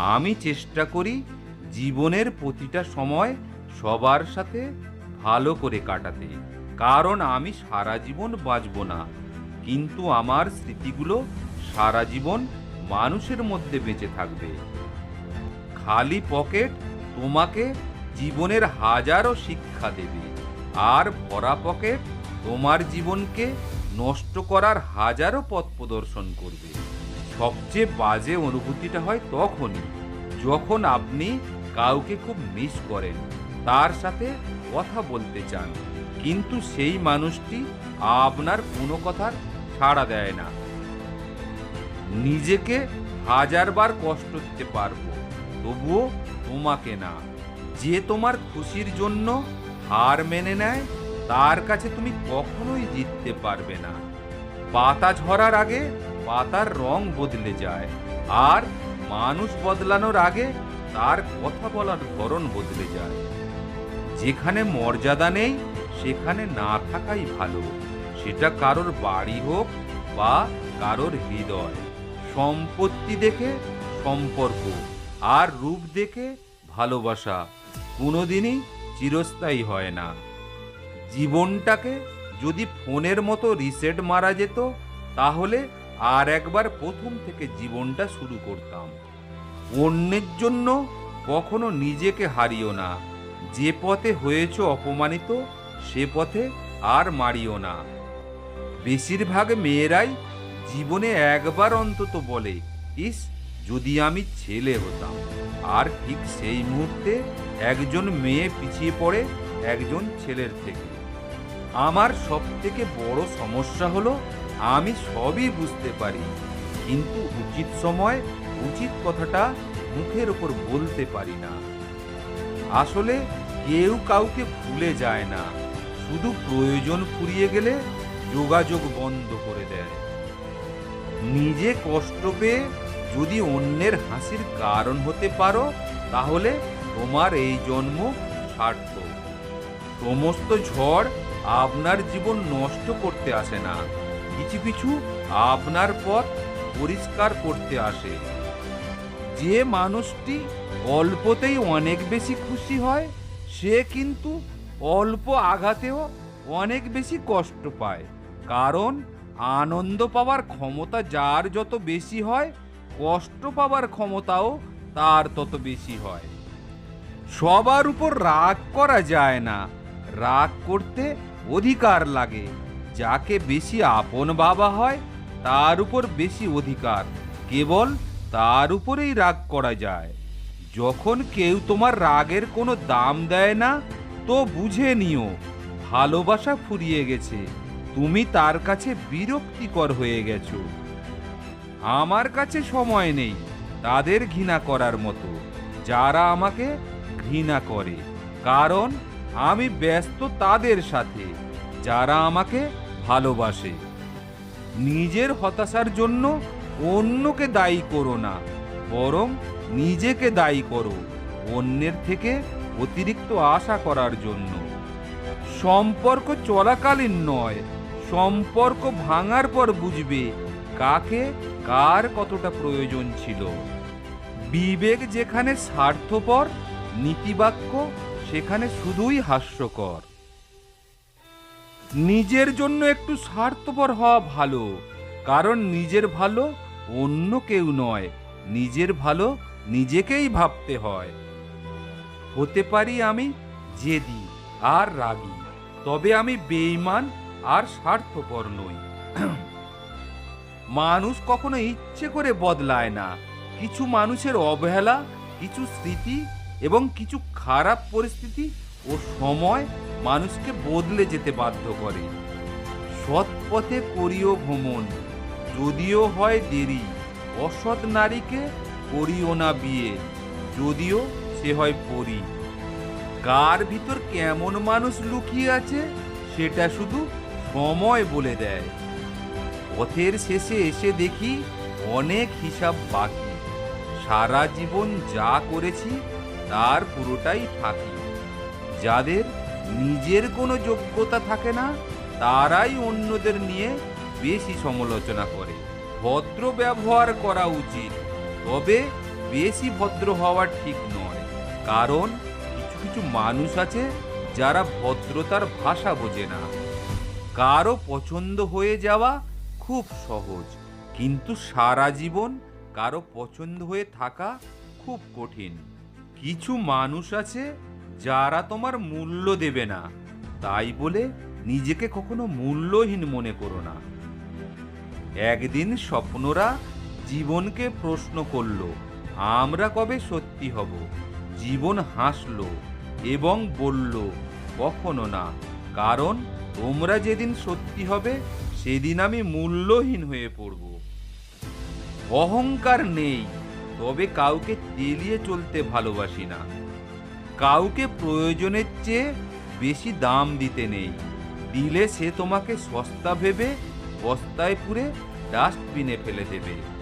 আমি চেষ্টা করি জীবনের প্রতিটা সময় সবার সাথে ভালো করে কাটাতে। কারণ আমি সারা জীবন বাঁচব না। কিন্তু আমার স্মৃতিগুলো সারা জীবন মানুষের মধ্যে বেঁচে থাকবে। খালি পকেট তোমাকে জীবনের হাজারো শিক্ষা দেবে। আর ভরা পকেট তোমার জীবনকে নষ্ট করার হাজারো পথ প্রদর্শন করবে। সবচেয়ে বাজে অনুভূতিটা হয় তখনই, যখন আপনি কাউকে খুব মিস করেন, তার সাথে কথা বলতে চান। কিন্তু সেই মানুষটি আপনার কোনো কথার সাড়া দেয় না। নিজেকে হাজারবার কষ্ট দিতে পারব, তবুও তোমাকে না। যে তোমার খুশির জন্য হার মেনে নেয়, তার কাছে তুমি কখনোই জিততে পারবে না। পাতা ঝরার আগে পাতার রং বদলে যায়। আর মানুষ বদলানোর আগে তার কথা বলার ধরন বদলে যায়। যেখানে মর্যাদা নেই, সেখানে না থাকাই ভালো। সেটা কারোর বাড়ি হোক বা কারোর হৃদয়। সম্পত্তি দেখে সম্পর্ক আর রূপ দেখে ভালোবাসা কোনোদিনই চিরস্থায়ী হয় না। জীবনটাকে যদি ফোনের মতো রিসেট মারা যেত, তাহলে আর একবার প্রথম থেকে জীবনটা শুরু করতাম। অন্যের জন্য কখনো নিজেকে হারিও না। যে পথে হয়েছ অপমানিত, সে পথে আর মারিও না। বেশিরভাগ মেয়েরাই জীবনে একবার অন্তত বলে, ইস, যদি আমি ছেলে হতাম। আর ঠিক সেই মুহূর্তে একজন মেয়ে পিছিয়ে পড়ে একজন ছেলের থেকে। আমার সব থেকে বড় সমস্যা হলো আমি সবই বুঝতে পারি, কিন্তু উচিত সময় উচিত কথাটা মুখের ওপর বলতে পারি না। আসলে কেউ কাউকে ভুলে যায় না, শুধু প্রয়োজন ফুরিয়ে গেলে যোগাযোগ বন্ধ করে দেয়। নিজে কষ্ট পেয়ে যদি অন্যের হাসির কারণ হতে পারো, তাহলে তোমার এই জন্ম সার্থক। সমস্ত ঝড় আপনার জীবন নষ্ট করতে আসে না। কিছু কিছু আপনার পথ পরিষ্কার করতে আসে। যে মানুষটি অল্পতেই অনেক বেশি খুশি হয়, সে কিন্তু অল্প আঘাতেও অনেক বেশি কষ্ট পায়। কারণ আনন্দ পাওয়ার ক্ষমতা যার যত বেশি হয়, কষ্ট পাওয়ার ক্ষমতাও তার তত বেশি হয়। সবার উপর রাগ করা যায় না। রাগ করতে অধিকার লাগে। যাকে বেশি আপন বাবা হয়, তার উপর বেশি অধিকার। কেবল তার উপরেই রাগ করা যায়। যখন কেউ তোমার রাগের কোনো দাম দেয় না, তো বুঝে নিও, ভালোবাসা ফুরিয়ে গেছে। তুমি তার কাছে বিরক্তিকর হয়ে গেছো। আমার কাছে সময় নেই তাদের ঘৃণা করার মতো। যারা আমাকে ঘৃণা করে। কারণ আমি ব্যস্ত তাদের সাথে। যারা আমাকে ভালোবাসে। নিজের হতাশার জন্য অন্যকে দায়ী করো না, বরং নিজেকে দায়ী করো অন্যের থেকে অতিরিক্ত আশা করার জন্য। সম্পর্ক চলাকালীন নয়, সম্পর্ক ভাঙার পর বুঝবে কাকে কার কতটা প্রয়োজন ছিল। বিবেক যেখানে স্বার্থপর, নীতিবাক্য সেখানে শুধুই হাস্যকর। নিজের জন্য একটু স্বার্থপর হওয়া ভালো, কারণ নিজের ভালো অন্য কেউ নয়, নিজের ভালো নিজেকেই ভাবতে হয়। হতে পারি আমি জেদি আর রাগী, তবে আমি বেঈমান আর স্বার্থপর নই। মানুষ কখনো ইচ্ছে করে বদলায় না। কিছু মানুষের অবহেলা, কিছু স্মৃতি এবং কিছু খারাপ পরিস্থিতি ও সময় মানুষকে বদলে যেতে বাধ্য করে। সৎ পথে করিও ভ্রমণ, যদিও হয় দেরি। অসৎ নারীকে করিও না বিয়ে, যদিও সে হয় পরি। কার ভিতর কেমন মানুষ লুকিয়ে আছে, সেটা শুধু সময় বলে দেয়। পথের শেষে এসে দেখি অনেক হিসাব বাকি। সারা জীবন যা করেছি, তার পুরোটাই ফাঁকি। যাদের নিজের কোনো যোগ্যতা থাকে না, তারাই অন্যদের নিয়ে বেশি সমালোচনা করে। ভদ্র ব্যবহার করা উচিত, তবে বেশি ভদ্র হওয়া ঠিক নয়। কারণ কিছু কিছু মানুষ আছে যারা ভদ্রতার ভাষা বোঝে না। কারও পছন্দ হয়ে যাওয়া খুব সহজ, কিন্তু সারা জীবন কারও পছন্দ হয়ে থাকা খুব কঠিন। কিছু মানুষ আছে যারা তোমার মূল্য দেবে না, তাই বলে নিজেকে কখনো মূল্যহীন মনে করো না। একদিন স্বপ্নরা জীবনকে প্রশ্ন করল, আমরা কবে সত্যি হব? জীবন হাসল এবং বলল, কখনো না, কারণ তোমরা যেদিন সত্যি হবে, সেদিন আমি মূল্যহীন হয়ে পড়ব। অহংকার নেই, তবে কাউকে তেলিয়ে চলতে ভালোবাসি না। কাউকে প্রয়োজনের চেয়ে বেশি দাম দিতে নেই। দিলে সে তোমাকে সস্তা ভেবে বস্তায় পুরে ডাস্টবিনে ফেলে দেবে।